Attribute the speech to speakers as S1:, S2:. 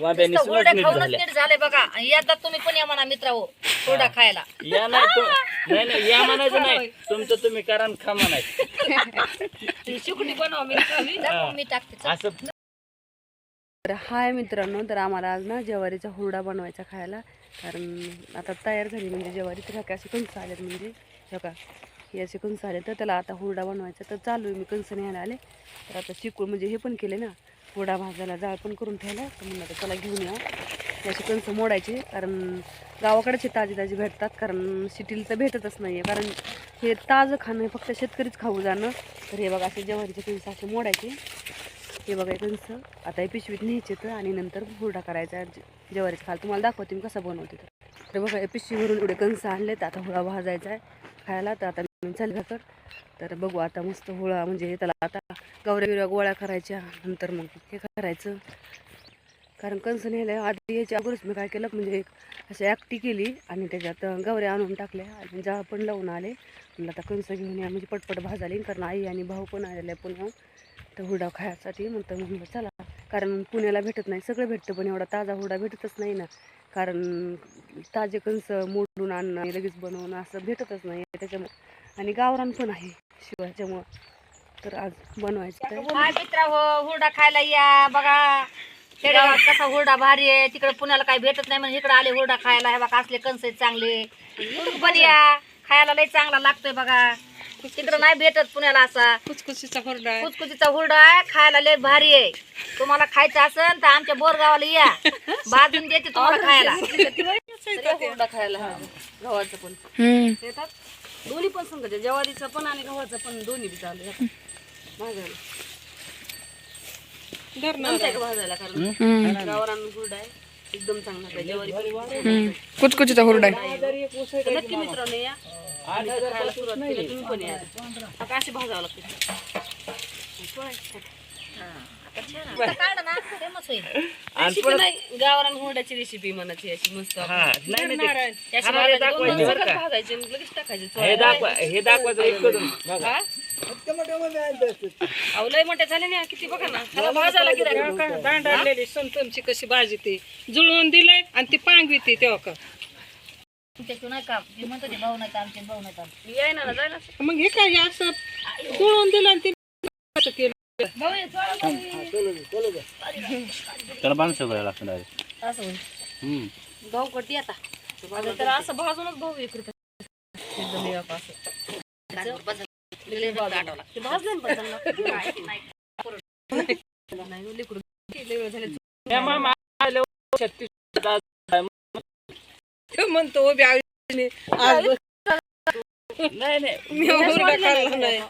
S1: वांब्याने
S2: नुसतं
S1: सगळं
S2: हुरडा
S1: नीट
S2: खाऊनच
S1: झालं
S2: नीट झालंय बघा. एकदा तुम्ही पण या म्हणा मित्र हो. हुरडा खायला.
S1: या नाही तो नाही नाही या म्हणायचं नाही. तुमचं तुम्ही करा आणि खा म्हणायचं.
S2: शिकणी बनवा मी खावी. दाखव, मी टाकते चल.
S1: असं
S3: तर हाय मित्रांनो तर आम्हाला आज ना ज्वारीचा हुरडा बनवायचा खायला. कारण आता तयार झाली म्हणजे ज्वारी तर ह्या काय असे कंस आलेत म्हणजे? का? हे असे कंस आले तर त्याला आता हुरडा बनवायचा. तर चालू आहे मी कंस न्यायला आले. तर आता चिकूळ म्हणजे हे पण केले ना. हुरडा भाजायला जाळ पण करून ठेवला. तर म्हणलं आता त्याला घेऊन या याची कणसं मोडायची. कारण कारण हे ताजी ताजी भेटतात. कारण सिटीला तर भेटतच नाही आहे कारण हे ताजं खाणं हे फक्त शेतकरीच खाऊ जाणं. तर हे बघा असे जवारीचे कणसं असे मोडायचे. हे बघा कणसं आता हे पिशवीत न्यायचे तर आणि नंतर हुरडा करायचा. जवारीचं खाल तुम्हाला दाखवते मी कसं बनवते तर. बघा हे पिशवीवरून एवढे कणसं आणले तर आता हुळा भाजायचा आहे खायला. तर आता चल चालले तर बघू आता मस्त हुळा म्हणजे त्याला आता गवऱ्या बिवऱ्या गोळ्या करायच्या. नंतर मग हे करायचं. कारण कंस न्यायला आधी याच्या अगोदरच मी काय केलं म्हणजे एक अशी ॲक्टी केली आणि त्याच्यात गवऱ्या आणून टाकल्या. आणि जा पण लावून आले. म्हणलं आता कंस घेऊन या. म्हणजे पटपट भाजाली कारण आई आणि भाऊ पण आलेले पुन्हा. तर हुरडा खायसाठी म्हणतं म्हणलं चला. कारण पुण्याला भेटत नाही. सगळं भेटतं पण एवढा ताजा हुरडा भेटतच नाही ना. कारण ताजे कंस मोडून आणणं लगेच बनवणं असं भेटतच नाही. त्याच्यामुळे आणि गावरान पण आहे शिवायच्यामुळं तर आज बनवायचं आहे.
S2: हाय मित्र हो हुरडा खायला या. बघा खेडेगावात कसा हुरडा भारी आहे. तिकडे पुण्याला काही भेटत नाही म्हणजे इकडे आले हुरडा खायला. हे बघा असले कंस आहेत चांगले. पण या. खायला लय चांगला लागतोय बघा. तिकडे नाही भेटत पुण्याला असा.
S3: कुचकुचीचा हुरडा
S2: कुचकुचीचा हुरडा आहे. खायला लय भारी आहे. तुम्हाला खायचं असेल तर आमच्या बोरगावाला या. भाजून देते तुम्हाला खायला.
S3: हुरडा खायला हा. गव्हाचं पण. येतात? दोन्ही पण संघ ज्वारीचं पण आणि गव्हाचं पण दोन्ही बी चालू आहे. भाजायला. जमतंय का भाजायला? कारण हुरडा आहे. एकदम चांगला आहे. ज्वारी पण
S4: कुचकुचीचा हुरडा आहे.
S3: तर नक्की मित्रांनो या. आणि इथं खायला सुरुवात केली तुम्ही पण या. आता अशी भाजावं लागते. गावरान हुरड्याची रेसिपी म्हणायची अशी मस्त.
S1: हा नाही नाही ते-
S3: अशी
S1: खाणारे
S3: भाजायची, दोन
S1: दाखवायचे बरं
S3: सगळं
S1: का?
S3: भाजायचे आणि लगेच टाकायचे
S1: हे
S3: चोळायला.
S1: दाखवा हे दाखवायचं एक करून बघा.
S3: अहो, लय मोठे झाले ना किती बघा ना. त्याला भाजायला गिऱ्हाईक.
S4: दांड आणलेली संतमची कशी भाजी ती. जुळवून दिलंय आणि ती पांगवी तेव्हा का?
S2: का? मी ते भाऊ नाही तर आमचे भाऊ नाही तर आमचे.
S3: यायना ना जायला.
S4: मग हे काय हे असं? जुळवून दिलं आणि ते असं केलं.
S1: त्याला माणसं करायला लागतं direct.
S2: असं होईल
S1: हम्म.
S2: भाऊ कटी आता
S3: तर असं भाजूनच भाऊ एक रुपये एकदम हे असं.
S2: लय भाऊ आठवला.
S3: ते भाजलं ना पण चांगलं. नाही हो, लेकरं. लय वेळ झाले.
S1: या मामा आले छत्तीस
S4: तो म्हणतो आज मी नाही